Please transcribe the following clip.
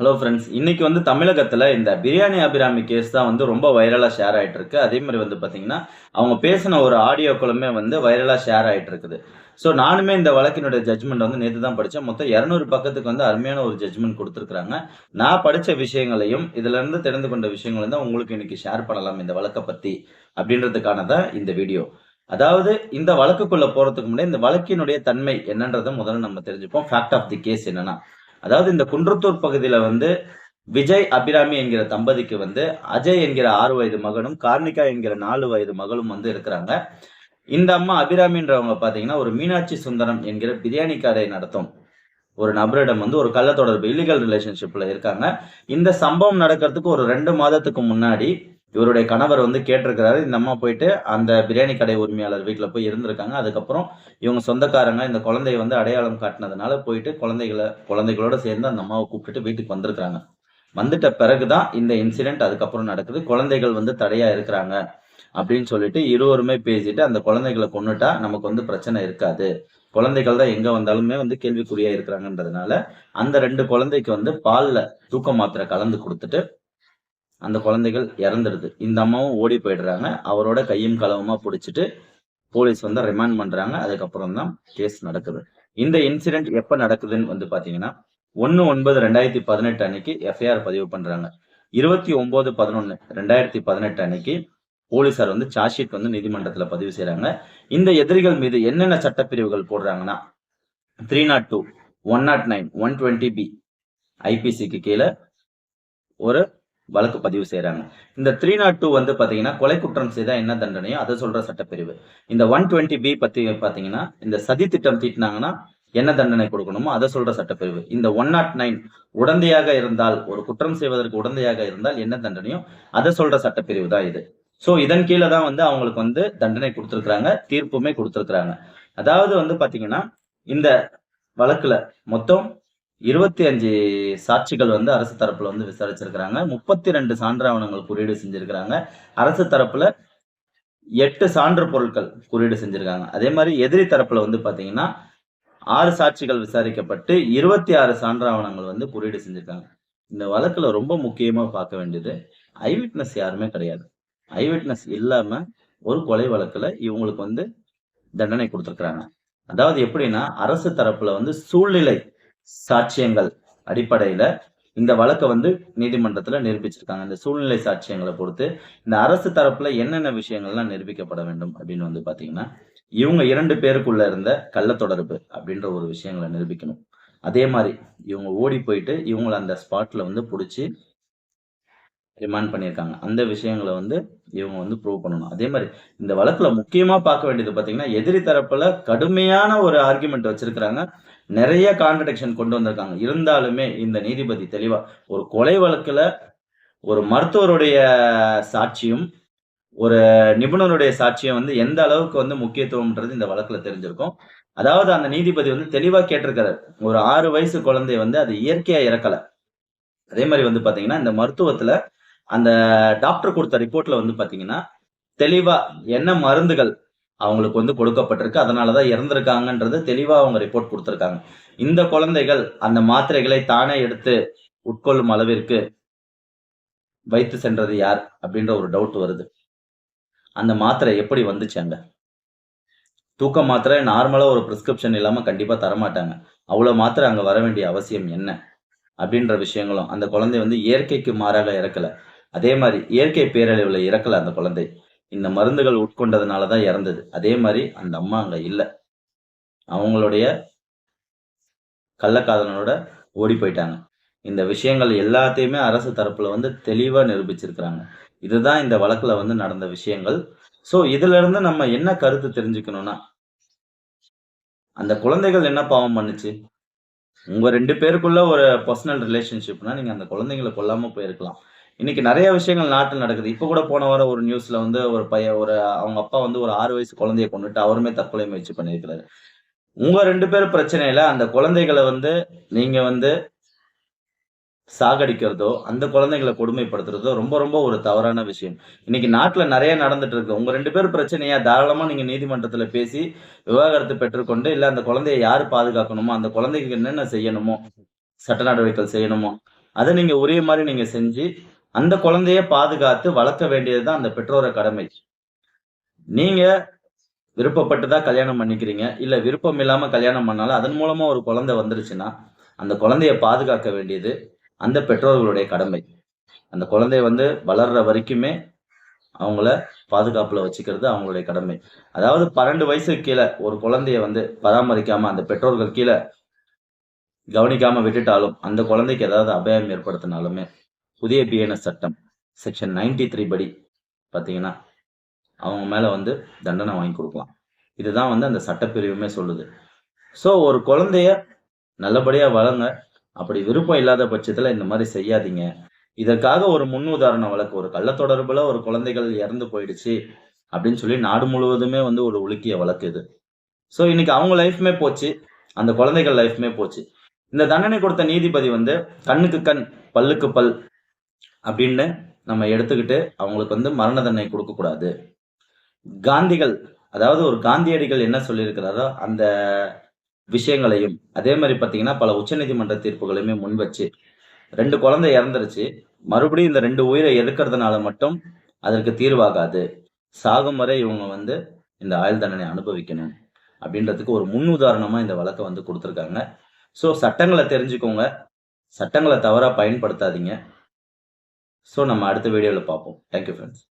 Hello friends இன்னைக்கு வந்து தமிழகத்தில் இந்த பிரியாணி அபிராமி கேஸ் தான் வந்து ரொம்ப வைரலாக ஷேர் ஆகிட்டு இருக்கு அதே மாதிரி வந்து பார்த்தீங்கன்னா அவங்க பேசின ஒரு ஆடியோக்களுமே வந்து வைரலாக ஷேர் ஆகிட்டு இருக்குது ஸோ நானுமே இந்த வழக்கினுடைய ஜட்மெண்ட் வந்து நேற்று தான் படித்தேன் மொத்தம் இரநூறு பக்கத்துக்கு வந்து அருமையான ஒரு ஜட்மெண்ட் கொடுத்துருக்குறாங்க. நான் படித்த விஷயங்களையும் இதிலிருந்து தெரிந்து கொண்ட விஷயங்களையும் தான் உங்களுக்கு இன்னைக்கு ஷேர் பண்ணலாம் இந்த வழக்கை பற்றி அப்படின்றதுக்கான தான் இந்த வீடியோ அதாவது இந்த வழக்குக்குள்ள போறதுக்கு முன்னாடி இந்த வழக்கினுடைய தன்மை என்னன்றதை முதல்ல நம்ம தெரிஞ்சுப்போம். ஃபேக்ட் ஆஃப் தி கேஸ் என்னன்னா அதாவது இந்த குன்றத்தூர் பகுதியில வந்து விஜய் அபிராமி என்கிற தம்பதிக்கு வந்து அஜய் என்கிற ஆறு வயது மகனும் கார்னிகா என்கிற நாலு வயது மகளும் வந்து இருக்கிறாங்க. இந்த அம்மா அபிராமின்றவங்க பாத்தீங்கன்னா ஒரு மீனாட்சி சுந்தரம் என்கிற பிரியாணி கடை நடத்தும். ஒரு நபரிடம் வந்து ஒரு கள்ள தொடர்பு இல்லீகல் ரிலேஷன்ஷிப்ல இருக்காங்க. இந்த சம்பவம் நடக்கிறதுக்கு ஒரு ரெண்டு மாதத்துக்கு முன்னாடி இவருடைய கணவர் வந்து கேட்டிருக்கிறாரு இந்த அம்மா போயிட்டு அந்த பிரியாணி கடை உரிமையாளர் வீட்டில் போய் இருந்திருக்காங்க. அதுக்கப்புறம் இவங்க சொந்தக்காரங்க இந்த குழந்தைய வந்து அடையாளம் காட்டினதுனால போயிட்டு குழந்தைகளை குழந்தைகளோட சேர்ந்து அந்த அம்மாவை கூப்பிட்டுட்டு வீட்டுக்கு வந்திருக்காங்க வந்துட்ட பிறகுதான் இந்த இன்சிடென்ட் அதுக்கப்புறம் நடக்குது. குழந்தைகள் வந்து தடையா இருக்கிறாங்க அப்படின்னு சொல்லிட்டு இருவருமே பேசிட்டு அந்த குழந்தைகளை கொண்டுட்டா நமக்கு வந்து பிரச்சனை இருக்காது. குழந்தைகள் தான் எங்க வந்தாலுமே வந்து கேள்விக்குறியா இருக்கிறாங்கன்றதுனால அந்த ரெண்டு குழந்தைக்கு வந்து பால்ல தூக்க மாத்திரை கலந்து கொடுத்துட்டு அந்த குழந்தைகள் இறந்துடுது. இந்த அம்மாவும் ஓடி போயிடுறாங்க. அவரோட கையும் களவுமா பிடிச்சிட்டு போலீஸ் வந்து ரிமாண்ட் பண்றாங்க. அதுக்கப்புறம் தான் கேஸ் நடக்குது. இந்த இன்சிடென்ட் எப்ப நடக்குதுன்னு வந்து பாத்தீங்கன்னா ஒன்னு ஒன்பது ரெண்டாயிரத்தி பதினெட்டு அன்னைக்கு எஃப்ஐஆர் பதிவு பண்றாங்க. இருபத்தி ஒன்பது பதினொன்னு ரெண்டாயிரத்தி பதினெட்டு அன்னைக்கு போலீசார் வந்து சார்ஜ் ஷீட் வந்து நீதிமன்றத்துல பதிவு செய்கிறாங்க இந்த எதிரிகள் மீது என்னென்ன சட்டப்பிரிவுகள் போடுறாங்கன்னா three nought two one nought nine one twenty B ஐபிசிக்கு கீழே ஒரு வழக்கு பதிவு செய்கிறாங்க இந்த த்ரீ நாட் டூ வந்து பார்த்தீங்கன்னா கொலை குற்றம் செய்தால் என்ன தண்டனையோ அதை சொல்கிற சட்டப்பிரிவு. இந்த ஒன் டுவெண்ட்டி பி பற்றி பார்த்தீங்கன்னா இந்த சதி திட்டம் தீட்டினாங்கன்னா என்ன தண்டனை கொடுக்கணுமோ அதை சொல்கிற சட்டப்பிரிவு. இந்த ஒன் நாட் நைன் உடந்தையாக இருந்தால் ஒரு குற்றம் செய்வதற்கு உடந்தையாக இருந்தால் என்ன தண்டனையோ அதை சொல்கிற சட்டப்பிரிவு தான் இது. ஸோ இதன் கீழே தான் வந்து அவங்களுக்கு வந்து தண்டனை கொடுத்துருக்குறாங்க தீர்ப்புமே கொடுத்துருக்குறாங்க. அதாவது வந்து பார்த்தீங்கன்னா இந்த வழக்கில் மொத்தம் இருபத்தி அஞ்சு சாட்சிகள் வந்து அரசு தரப்புல வந்து விசாரிச்சிருக்கிறாங்க. முப்பத்தி ரெண்டு சான்று ஆவணங்கள் குறியீடு செஞ்சிருக்கிறாங்க. அரசு தரப்புல எட்டு சான்று பொருட்கள் குறியீடு செஞ்சிருக்காங்க. அதே மாதிரி எதிரி தரப்புல வந்து பாத்தீங்கன்னா ஆறு சாட்சிகள் விசாரிக்கப்பட்டு இருபத்தி ஆறு சான்று ஆவணங்கள் வந்து குறியீடு செஞ்சிருக்காங்க. இந்த வழக்குல ரொம்ப முக்கியமா பார்க்க வேண்டியது ஐவிட்னஸ் யாருமே கிடையாது. ஐவிட்னஸ் இல்லாம ஒரு கொலை வழக்குல இவங்களுக்கு வந்து தண்டனை கொடுத்துருக்குறாங்க. அதாவது எப்படின்னா அரசு தரப்புல வந்து சூழ்நிலை சாட்சியங்கள் அடிப்படையில இந்த வழக்கை வந்து நீதிமன்றத்துல நிரூபிச்சிருக்காங்க. இந்த சூழ்நிலை சாட்சியங்களை பொறுத்து இந்த அரசு தரப்புல என்னென்ன விஷயங்கள்லாம் நிரூபிக்கப்பட வேண்டும் அப்படின்னு வந்து பாத்தீங்கன்னா இவங்க இரண்டு பேருக்குள்ள இருந்த கள்ள தொடர்பு அப்படின்ற ஒரு விஷயங்களை நிரூபிக்கணும். அதே மாதிரி இவங்க ஓடி போயிட்டு இவங்களை அந்த ஸ்பாட்ல வந்து பிடிச்சி ரிமாண்ட் பண்ணியிருக்காங்க. அந்த விஷயங்களை வந்து இவங்க வந்து ப்ரூவ் பண்ணணும். அதே மாதிரி இந்த வழக்குல முக்கியமா பார்க்க வேண்டியது பாத்தீங்கன்னா எதிரி தரப்புல கடுமையான ஒரு ஆர்குமெண்ட் வச்சிருக்கிறாங்க. நிறைய கான்ட்ரடிக்ஷன் கொண்டு வந்திருக்காங்க. இருந்தாலுமே இந்த நீதிபதி தெளிவா ஒரு கொலை வழக்குல ஒரு மருத்துவருடைய சாட்சியும் ஒரு நிபுணருடைய சாட்சியம் வந்து எந்த அளவுக்கு வந்து முக்கியத்துவம்ன்றது இந்த வழக்குல தெரிஞ்சிருக்கும். அதாவது அந்த நீதிபதி வந்து தெளிவா கேட்டிருக்காரு ஒரு ஆறு வயசு குழந்தை வந்து அது இயற்கையா இறக்கல. அதே மாதிரி வந்து பாத்தீங்கன்னா இந்த மருத்துவத்துல அந்த டாக்டர் கொடுத்த ரிப்போர்ட்ல வந்து பாத்தீங்கன்னா தெளிவா என்ன மருந்துகள் அவங்களுக்கு வந்து கொடுக்கப்பட்டிருக்கு. அதனாலதான் இறந்துருக்காங்கன்றது தெளிவாக அவங்க ரிப்போர்ட் கொடுத்துருக்காங்க. இந்த குழந்தைகள் அந்த மாத்திரைகளை தானே எடுத்து உட்கொள்ளும் அளவிற்கு வைத்து சென்றது யார் அப்படின்ற ஒரு டவுட் வருது. அந்த மாத்திரை எப்படி வந்துச்சு அங்கே? தூக்க மாத்திரை நார்மலாக ஒரு ப்ரிஸ்கிரிப்ஷன் இல்லாமல் கண்டிப்பாக தரமாட்டாங்க. அவ்வளோ மாத்திரை அங்கே வர வேண்டிய அவசியம் என்ன? அப்படின்ற விஷயங்களும் அந்த குழந்தை வந்து இயற்கைக்கு மாறாக இறக்கல. அதே மாதிரி இயற்கை பேரழிவில் இறக்கல அந்த குழந்தை. இந்த மருந்துகள் உட்கொண்டதுனாலதான் இறந்தது. அதே மாதிரி அந்த அம்மா அங்க இல்ல. அவங்களுடைய கள்ளக்காதலனோட ஓடி போயிட்டாங்க. இந்த விஷயங்கள் எல்லாத்தையுமே அரசு தரப்புல வந்து தெளிவா நிரூபிச்சிருக்கிறாங்க. இதுதான் இந்த வழக்குல வந்து நடந்த விஷயங்கள். சோ இதுல இருந்து நம்ம என்ன கருத்து தெரிஞ்சுக்கணும்னா அந்த குழந்தைகள் என்ன பாவம் பண்ணுச்சு? உங்க ரெண்டு பேருக்குள்ள ஒரு பர்சனல் ரிலேஷன்ஷிப்னா நீங்க அந்த குழந்தைங்களை கொல்லாம போயிருக்கலாம். இன்னைக்கு நிறைய விஷயங்கள் நாட்டில் நடக்குது. இப்போ கூட போன வாரம் ஒரு நியூஸ்ல வந்து ஒரு பையன் ஒரு அவங்க அப்பா வந்து ஒரு ஆறு வயசு குழந்தைய கொண்டுட்டு அவருமே தற்கொலை முயற்சி பண்ணியிருக்கிறாரு. உங்க ரெண்டு பேரும் பிரச்சனையில அந்த குழந்தைகளை வந்து நீங்க வந்து சாகடிக்கிறதோ அந்த குழந்தைகளை கொடுமைப்படுத்துறதோ ரொம்ப ரொம்ப ஒரு தவறான விஷயம். இன்னைக்கு நாட்டுல நிறைய நடந்துட்டு இருக்கு உங்க ரெண்டு பேரும் பிரச்சனையா தாராளமா நீங்க நீதிமன்றத்துல பேசி விவாகரத்து பெற்றுக்கொண்டு இல்ல அந்த குழந்தைய யாரு பாதுகாக்கணுமோ அந்த குழந்தைக்கு என்னென்ன செய்யணுமோ சட்ட நடவடிக்கைகள் செய்யணுமோ அதை நீங்க ஒரே மாதிரி நீங்க செஞ்சு அந்த குழந்தைய பாதுகாத்து வளர்க்க வேண்டியது தான் அந்த பெற்றோரை கடமை. நீங்க விருப்பப்பட்டு தான் கல்யாணம் பண்ணிக்கிறீங்க இல்ல விருப்பம் இல்லாம கல்யாணம் பண்ணாலும் அதன் மூலமா ஒரு குழந்தை வந்துருச்சுன்னா அந்த குழந்தைய பாதுகாக்க வேண்டியது அந்த பெற்றோர்களுடைய கடமை. அந்த குழந்தைய வந்து வளர்ற வரைக்குமே அவங்கள பாதுகாப்புல வச்சுக்கிறது அவங்களுடைய கடமை. அதாவது பன்னெண்டு வயசுக்கு கீழே ஒரு குழந்தைய வந்து பராமரிக்காம அந்த பெற்றோர்கள் கீழே கவனிக்காம விட்டுட்டாலும் அந்த குழந்தைக்கு ஏதாவது அபாயம் ஏற்படுத்தினாலுமே புதிய பிஎன்எஸ் சட்டம் செக்ஷன் 93 த்ரீ படி பார்த்தீங்கன்னா அவங்க மேலே வந்து தண்டனை வாங்கி கொடுக்கலாம். இதுதான் வந்து அந்த சட்டப்பிரிவுமே சொல்லுது. ஸோ ஒரு குழந்தைய நல்லபடியாக வளங்க அப்படி விருப்பம் இல்லாத பட்சத்தில் இந்த மாதிரி செய்யாதீங்க. இதற்காக ஒரு முன் உதாரண வழக்கு ஒரு கள்ள ஒரு குழந்தைகள் இறந்து போயிடுச்சு அப்படின்னு சொல்லி நாடு முழுவதுமே வந்து ஒரு உலுக்கிய வழக்கு இது. ஸோ இன்னைக்கு அவங்க லைஃப்மே போச்சு அந்த குழந்தைகள் லைஃப்மே போச்சு. இந்த தண்டனை கொடுத்த நீதிபதி வந்து கண்ணுக்கு கண் பல்லுக்கு பல் அப்படின்னு நம்ம எடுத்துக்கிட்டு அவங்களுக்கு வந்து மரண தண்டனை கொடுக்கக்கூடாது. காந்திகள் அதாவது ஒரு காந்தியடிகள் என்ன சொல்லியிருக்கிறாரோ அந்த விஷயங்களையும் அதே மாதிரி பார்த்தீங்கன்னா பல உச்சநீதிமன்ற தீர்ப்புகளையுமே முன் வச்சு ரெண்டு குழந்தை இறந்துருச்சு மறுபடியும் இந்த ரெண்டு உயிரை எடுக்கிறதுனால மட்டும் அதற்கு தீர்வாகாது. சாகும் வரை இவங்க வந்து இந்த ஆயுள் தண்டனை அனுபவிக்கணும் அப்படின்றதுக்கு ஒரு முன் உதாரணமாக இந்த வழக்கை வந்து கொடுத்துருக்காங்க. ஸோ சட்டங்களை தெரிஞ்சுக்கோங்க. சட்டங்களை தவறாக பயன்படுத்தாதீங்க. ஸோ நம்ம அடுத்த வீடியோவில் பார்ப்போம். Thank you friends